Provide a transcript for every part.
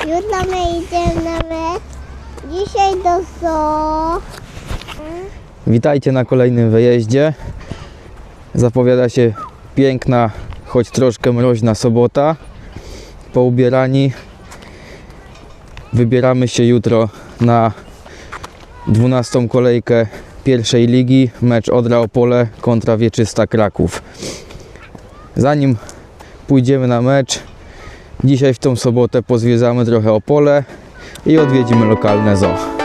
Jutro my idziemy dzisiaj do zoo. Witajcie na kolejnym wyjeździe. Zapowiada się piękna, choć troszkę mroźna sobota. Poubierani. Wybieramy się jutro na 12 kolejkę pierwszej ligi. Mecz Odra Opole kontra Wieczysta Kraków. Zanim pójdziemy na mecz, dzisiaj w tą sobotę pozwiedzamy trochę Opole i odwiedzimy lokalne zoo.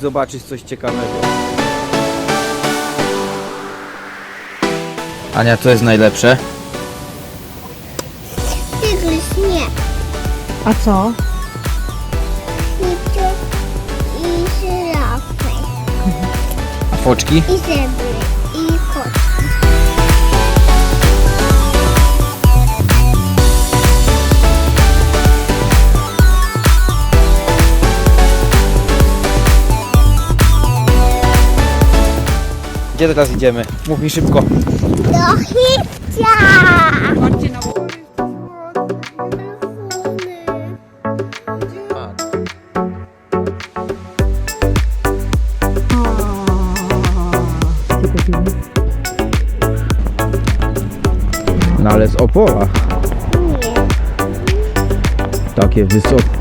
Zobaczyć coś ciekawego. Ania, co jest najlepsze? Tygrys nie. A co? Kiciu i żyrafy. A foczki? I zebry. Gdzie teraz idziemy? Mów mi szybko. Do! Chodźcie na No ale z Opola. Nie. Takie wysokie.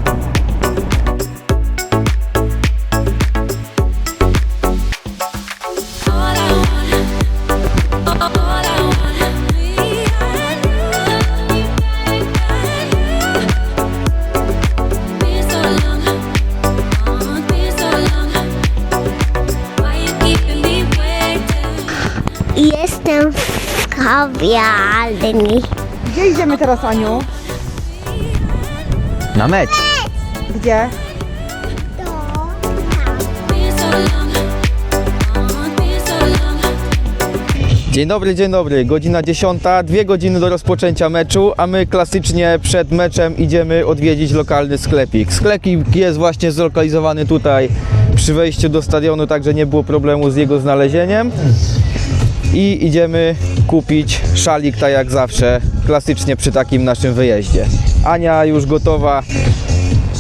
Kawiarni. Gdzie idziemy teraz, Aniu? Na mecz. Gdzie? Dzień dobry, dzień dobry. Godzina 10, dwie godziny do rozpoczęcia meczu, a my klasycznie przed meczem idziemy odwiedzić lokalny sklepik. Sklepik jest właśnie zlokalizowany tutaj przy wejściu do stadionu, także nie było problemu z jego znalezieniem. I idziemy kupić szalik, tak jak zawsze, klasycznie przy takim naszym wyjeździe. Ania już gotowa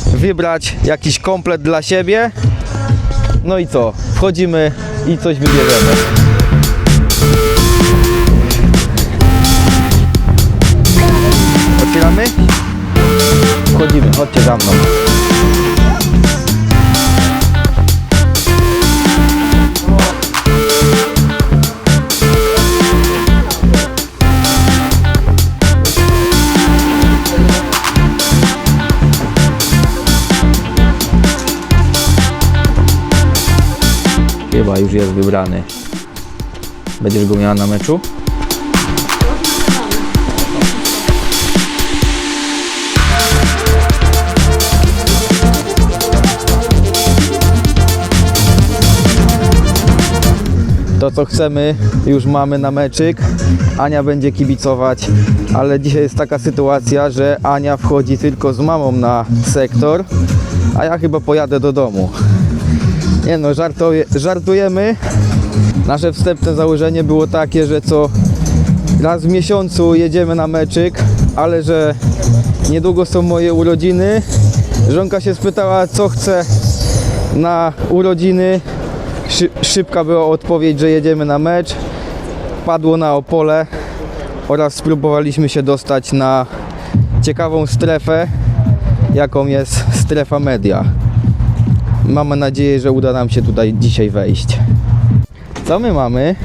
wybrać jakiś komplet dla siebie. No i co? Wchodzimy i coś wybierzemy. Otwieramy? Wchodzimy, chodźcie za mną. Już jest wybrany. Będziesz go miała na meczu? To co chcemy już mamy na meczyk. Ania będzie kibicować, ale dzisiaj jest taka sytuacja, że Ania wchodzi tylko z mamą na sektor, a ja chyba pojadę do domu. Nie no, żartuje, żartujemy. Nasze wstępne założenie było takie, że co raz w miesiącu jedziemy na meczyk, ale że niedługo są moje urodziny. Żonka się spytała, co chce na urodziny. Szy, szybka była odpowiedź, że jedziemy na mecz. Padło na Opole oraz spróbowaliśmy się dostać na ciekawą strefę, jaką jest strefa media. Mamy nadzieję, że uda nam się tutaj dzisiaj wejść. Co my mamy?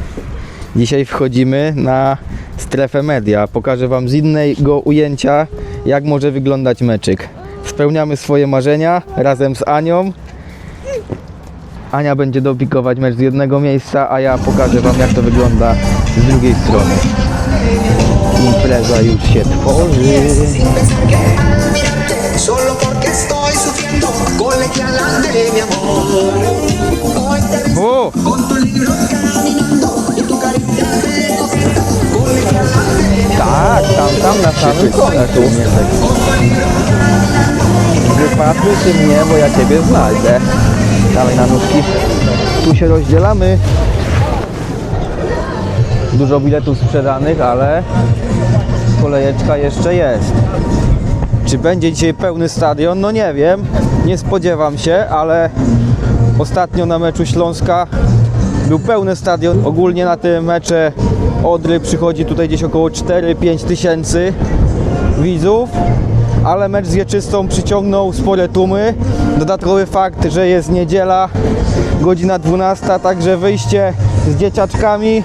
Dzisiaj wchodzimy na strefę media. Pokażę Wam z innego ujęcia, jak może wyglądać meczyk. Spełniamy swoje marzenia razem z Anią. Ania będzie dopikować mecz z jednego miejsca, a ja pokażę Wam, jak to wygląda z drugiej strony. Impreza już się tworzy. Colegialante mi amor hoy te ves O! con caminando y tu carita coqueta Tak, tam, tam na samym końcu. Wypatruj się mnie, bo ja Ciebie znajdę. Dawaj na nóżki. Tu się rozdzielamy. Dużo biletów sprzedanych, ale kolejeczka jeszcze jest. Czy będzie dzisiaj pełny stadion? No nie wiem. Nie spodziewam się, ale ostatnio na meczu Śląska był pełny stadion. Ogólnie na te mecze Odry przychodzi tutaj gdzieś około 4-5 tysięcy widzów, ale mecz z Wieczystą przyciągnął spore tłumy. Dodatkowy fakt, że jest niedziela, godzina 12, także wyjście z dzieciaczkami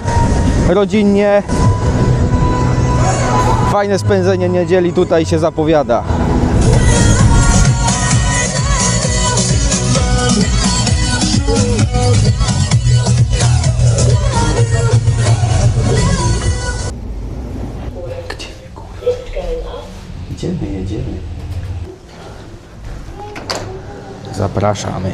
rodzinnie. Fajne spędzenie niedzieli tutaj się zapowiada. Zapraszamy.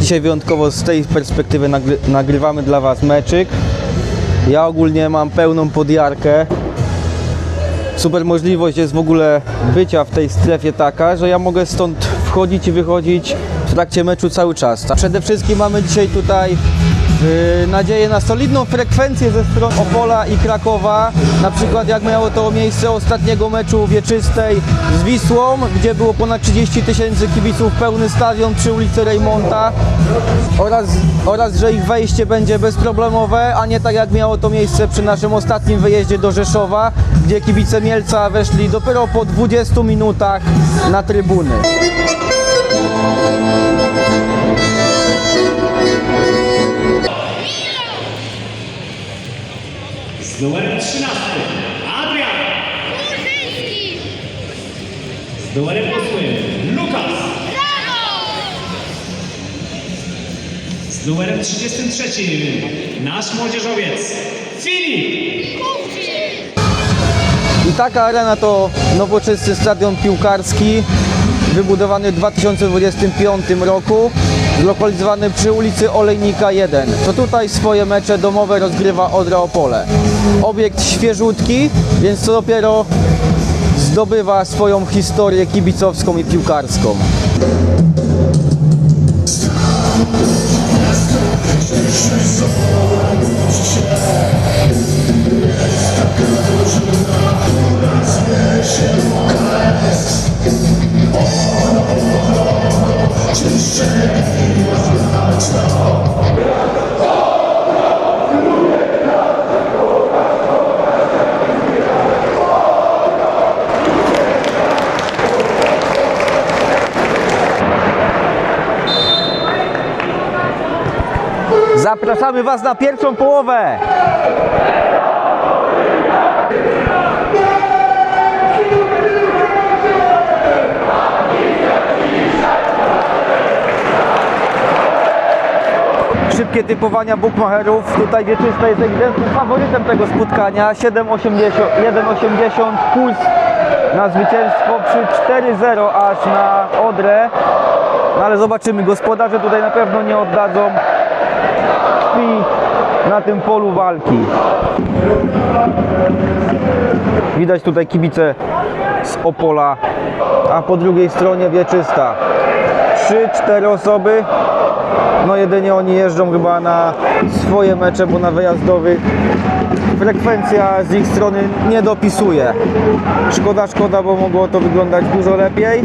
Dzisiaj wyjątkowo z tej perspektywy nagry nagrywamy dla Was meczyk. Ja ogólnie mam pełną podjarkę. Super możliwość jest w ogóle bycia w tej strefie taka, że ja mogę stąd wchodzić i wychodzić w trakcie meczu cały czas. Przede wszystkim mamy dzisiaj tutaj nadzieję na solidną frekwencję ze stron Opola i Krakowa. Na przykład jak miało to miejsce ostatniego meczu wieczystej z Wisłą, gdzie było ponad 30 tysięcy kibiców, pełny stadion przy ulicy Rejmonta oraz, oraz, że ich wejście będzie bezproblemowe, a nie tak jak miało to miejsce przy naszym ostatnim wyjeździe do Rzeszowa, gdzie kibice Mielca weszli dopiero po 20 minutach na trybuny. Z numerem 13 Adrian. Z numerem 8 Lukas. Z numerem 33 nasz młodzieżowiec. Filip. I taka arena to nowoczesny stadion piłkarski wybudowany w 2025 roku, zlokalizowany przy ulicy Olejnika 1. To tutaj swoje mecze domowe rozgrywa Odra Opole. Obiekt świeżutki, więc to dopiero zdobywa swoją historię kibicowską i piłkarską. Zapraszamy Was na pierwszą połowę! Szybkie typowania bookmacherów. Tutaj Wieczysta jest ewidentnym faworytem tego spotkania. 7,80 1,80 kurs na zwycięstwo przy 4-0 aż na Odrę. No ale zobaczymy, gospodarze tutaj na pewno nie oddadzą krwi na tym polu walki. Widać tutaj kibice z Opola, a po drugiej stronie Wieczysta. 3-4 osoby. No jedynie oni jeżdżą chyba na swoje mecze, bo na wyjazdowych frekwencja z ich strony nie dopisuje. Szkoda, szkoda, bo mogło to wyglądać dużo lepiej.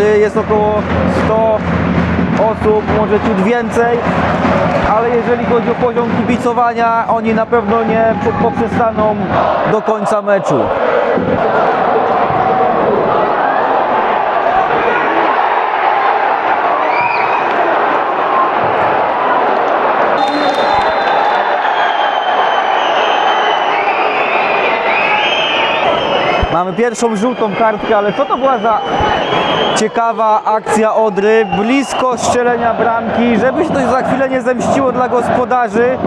Jest około 100 osób, może ciut więcej, ale jeżeli chodzi o poziom kibicowania, oni na pewno nie po- poprzestaną do końca meczu. Mamy pierwszą żółtą kartkę, ale co to była za ciekawa akcja Odry, blisko strzelenia bramki, żeby się to za chwilę nie zemściło dla gospodarzy.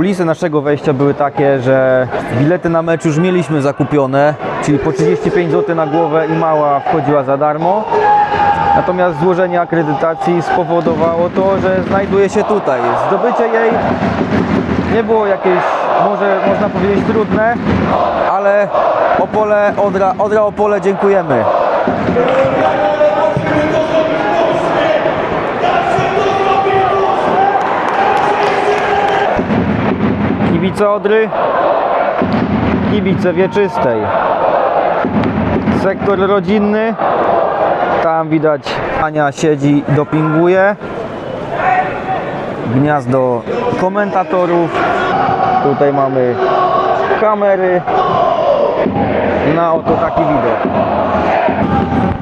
Kulisy naszego wejścia były takie, że bilety na mecz już mieliśmy zakupione, czyli po 35 zł na głowę i mała wchodziła za darmo. Natomiast złożenie akredytacji spowodowało to, że znajduje się tutaj. Zdobycie jej nie było jakieś, może można powiedzieć trudne, ale Opole, Odra, Odra Opole dziękujemy. Kibice Odry, kibice Wieczystej. Sektor rodzinny, tam widać Ania siedzi, dopinguje. Gniazdo komentatorów. Tutaj mamy kamery. Na oto taki widok.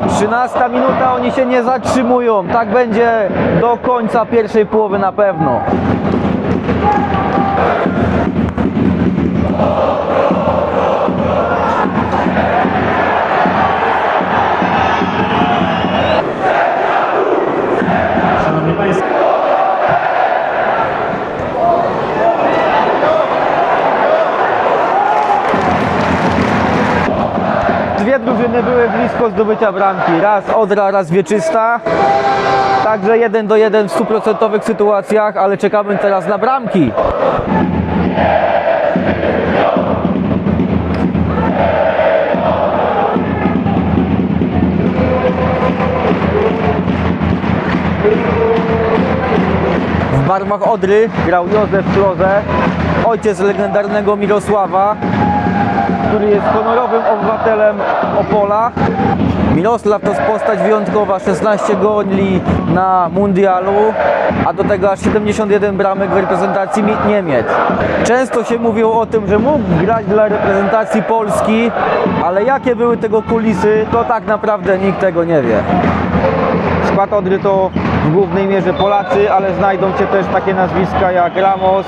13 minuta, oni się nie zatrzymują. Tak będzie do końca pierwszej połowy na pewno. Blisko zdobycia bramki. Raz Odra, raz Wieczysta. Także jeden do jeden w stuprocentowych sytuacjach, ale czekamy teraz na bramki. W barwach Odry grał Józef Kloze, ojciec legendarnego Mirosława, który jest honorowym obywatelem Opola. Mirosław to postać wyjątkowa, 16 goli na mundialu, a do tego aż 71 bramek w reprezentacji Mi- Niemiec. Często się mówiło o tym, że mógł grać dla reprezentacji Polski, ale jakie były tego kulisy, to tak naprawdę nikt tego nie wie. Skład Odry to w głównej mierze Polacy, ale znajdą się też takie nazwiska jak Ramos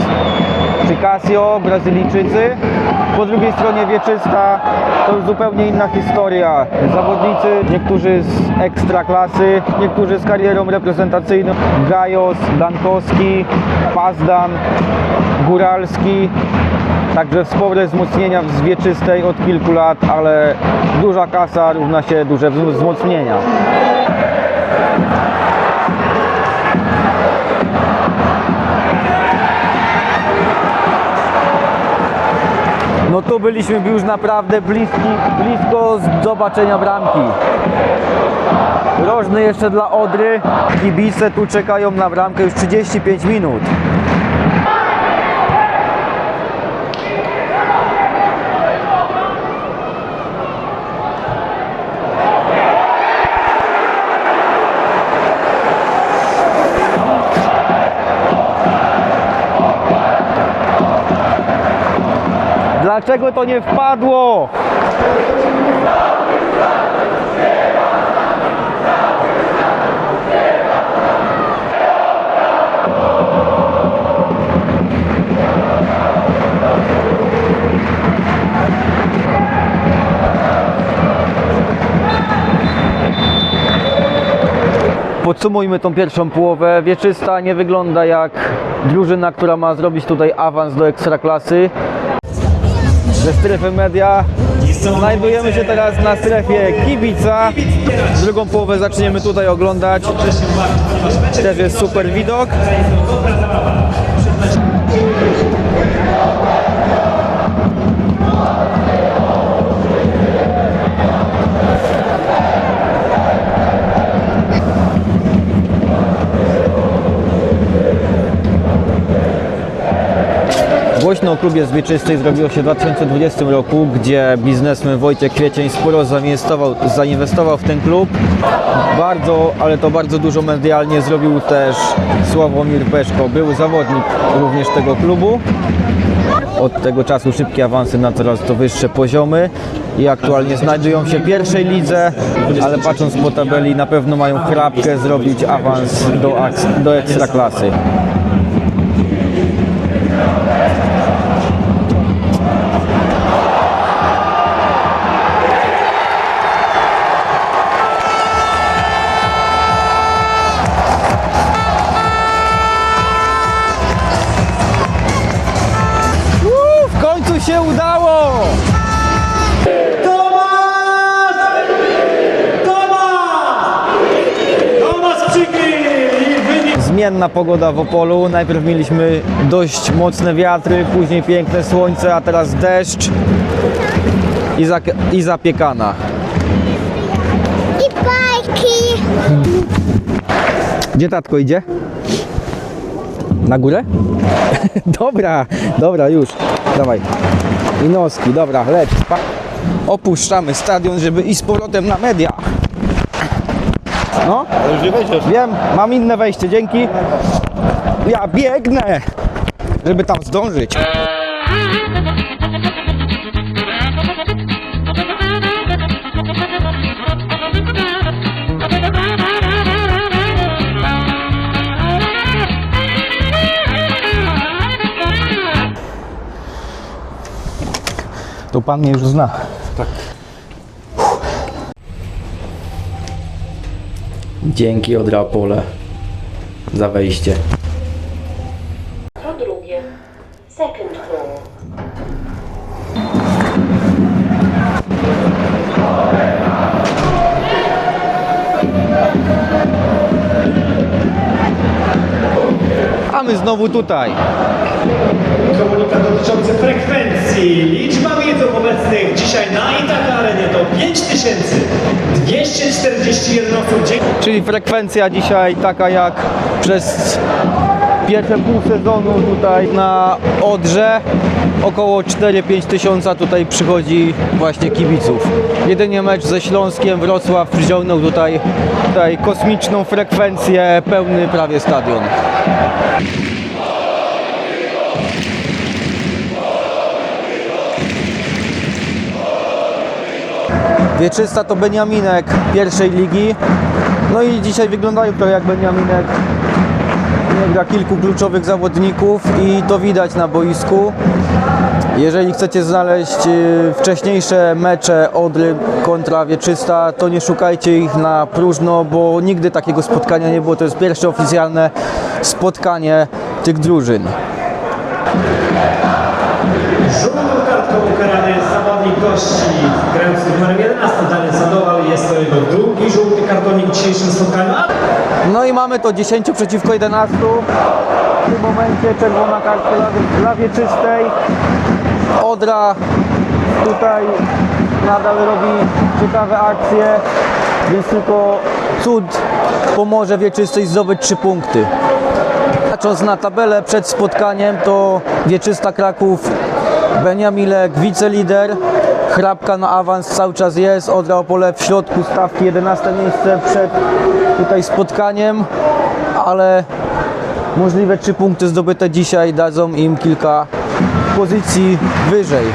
czy Casio, Brazylijczycy. Po drugiej stronie Wieczysta to już zupełnie inna historia. Zawodnicy, niektórzy z ekstra klasy, niektórzy z karierą reprezentacyjną. Gajos, Dankowski, Pazdan, Góralski. Także spore wzmocnienia z Wieczystej od kilku lat, ale duża kasa równa się duże wzmocnienia. No tu byliśmy już naprawdę bliski, blisko zobaczenia bramki. Rożny jeszcze dla Odry. Kibice tu czekają na bramkę już 35 minut. Dlaczego to nie wpadło? Podsumujmy tą pierwszą połowę. Wieczysta nie wygląda jak drużyna, która ma zrobić tutaj awans do ekstraklasy. Ze strefy media znajdujemy się teraz na strefie kibica. Drugą połowę zaczniemy tutaj oglądać. Też jest super widok. Głośno o klubie z Wieczystej zrobiło się w 2020 roku, gdzie biznesmen Wojciech Kwiecień sporo zainwestował, zainwestował w ten klub. Bardzo, ale to bardzo dużo medialnie zrobił też Sławomir Peszko, były zawodnik również tego klubu. Od tego czasu szybkie awanse na coraz to wyższe poziomy i aktualnie znajdują się w pierwszej lidze, ale patrząc po tabeli na pewno mają chrapkę zrobić awans do, do ekstraklasy. Zmienna pogoda w Opolu. Najpierw mieliśmy dość mocne wiatry, później piękne słońce, a teraz deszcz i, zak- i zapiekana. I bajki. Gdzie tatko idzie? Na górę? dobra, dobra, już. Dawaj. I noski, dobra, leć. Opuszczamy stadion, żeby iść z powrotem na media. No, Już nie wejdziesz. wiem, mam inne wejście, dzięki. Ja biegnę, żeby tam zdążyć. To pan mnie już zna. Tak. Dzięki od Rapole za wejście. Po drugie, second floor. A my znowu tutaj. komunikat dotyczący frekwencji. Liczba widzów obecnych dzisiaj na Itaka 5241 osób. Czyli frekwencja dzisiaj taka jak przez pierwsze pół sezonu tutaj na Odrze. Około 4-5 tysiąca tutaj przychodzi właśnie kibiców. Jedynie mecz ze Śląskiem Wrocław wziął tutaj, tutaj kosmiczną frekwencję, pełny prawie stadion. Wieczysta to Beniaminek pierwszej ligi. No i dzisiaj wyglądają to jak Beniaminek. Nie gra kilku kluczowych zawodników i to widać na boisku. Jeżeli chcecie znaleźć y, wcześniejsze mecze Odry kontra Wieczysta, to nie szukajcie ich na próżno, bo nigdy takiego spotkania nie było. To jest pierwsze oficjalne spotkanie tych drużyn. Żółtą kartką ukarany zawodnik gości dzisiejszym spotkaniu. No i mamy to 10 przeciwko 11. W tym momencie czerwona kartka dla, dla wieczystej. Odra tutaj nadal robi ciekawe akcje, więc tylko cud pomoże wieczystej zdobyć 3 punkty. Patrząc na tabelę przed spotkaniem, to Wieczysta Kraków, Beniamilek, wicelider, Hrabka na awans cały czas jest, Odra Opole w środku stawki, 11 miejsce przed tutaj spotkaniem, ale możliwe 3 punkty zdobyte dzisiaj dadzą im kilka pozycji wyżej.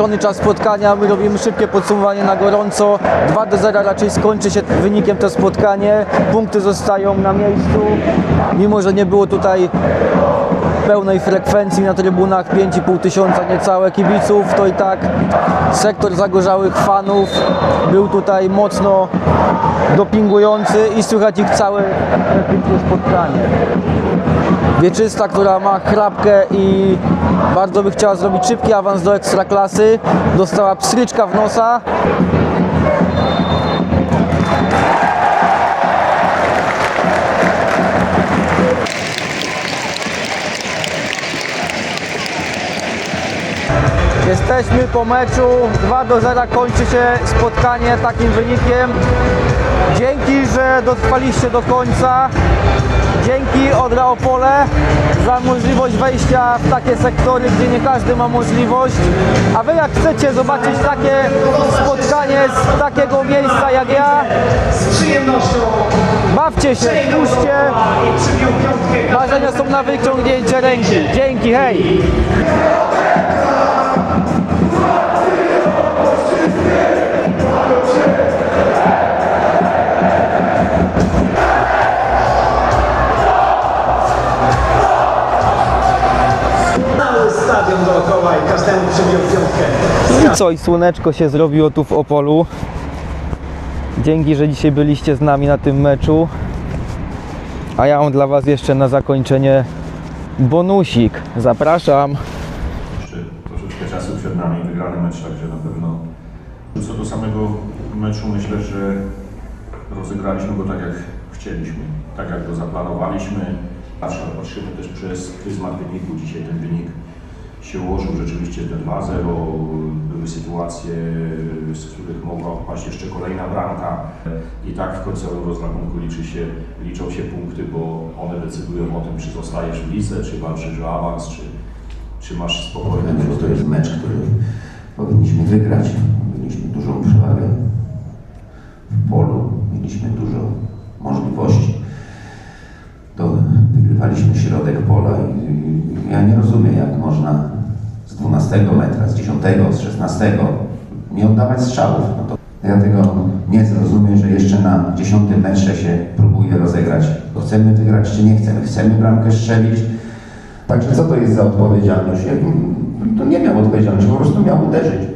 Wyliczony czas spotkania, my robimy szybkie podsumowanie na gorąco. 2 do 0 raczej skończy się wynikiem to spotkanie. Punkty zostają na miejscu. Mimo, że nie było tutaj pełnej frekwencji na trybunach 5,5 tysiąca niecałe kibiców, to i tak sektor zagorzałych fanów był tutaj mocno dopingujący i słychać ich całe spotkanie. Wieczysta, która ma chrapkę i bardzo by chciała zrobić szybki awans do ekstraklasy. Dostała pstryczka w nosa. Jesteśmy po meczu. 2 do 0 kończy się spotkanie takim wynikiem. Dzięki, że dotrwaliście do końca. Dzięki Odra Opole za możliwość wejścia w takie sektory, gdzie nie każdy ma możliwość. A wy jak chcecie zobaczyć takie spotkanie z takiego miejsca jak ja, bawcie się, puśćcie. Marzenia są na wyciągnięcie ręki. Dzięki, hej! Co, i słoneczko się zrobiło tu w Opolu. Dzięki, że dzisiaj byliście z nami na tym meczu. A ja mam dla Was jeszcze na zakończenie bonusik. Zapraszam. troszeczkę czasu przed nami, wygrany mecz, także na pewno. Co do samego meczu, myślę, że rozegraliśmy go tak jak chcieliśmy, tak jak go zaplanowaliśmy. Zawsze patrzymy też przez pryzmat wyniku. Dzisiaj ten wynik się ułożył rzeczywiście te 2-0. Były sytuacje, z których mogła paść jeszcze kolejna bramka. I tak w końcowym rozrachunku liczy się, liczą się punkty, bo one decydują o tym, czy zostajesz w lidze, czy walczysz o awans, czy, czy masz spokojny Bo to jest mecz, który powinniśmy wygrać. Mieliśmy dużą przewagę w polu, mieliśmy dużo możliwości. To wygrywaliśmy środek pola i ja nie rozumiem, jak można 12 metra, z 10, z 16 nie oddawać strzałów. No to ja tego nie zrozumiem, że jeszcze na 10 metrze się próbuje rozegrać. Chcemy wygrać, czy nie chcemy? Chcemy bramkę strzelić, Także co to jest za odpowiedzialność? Ja, to nie miał odpowiedzialności, po prostu miał uderzyć.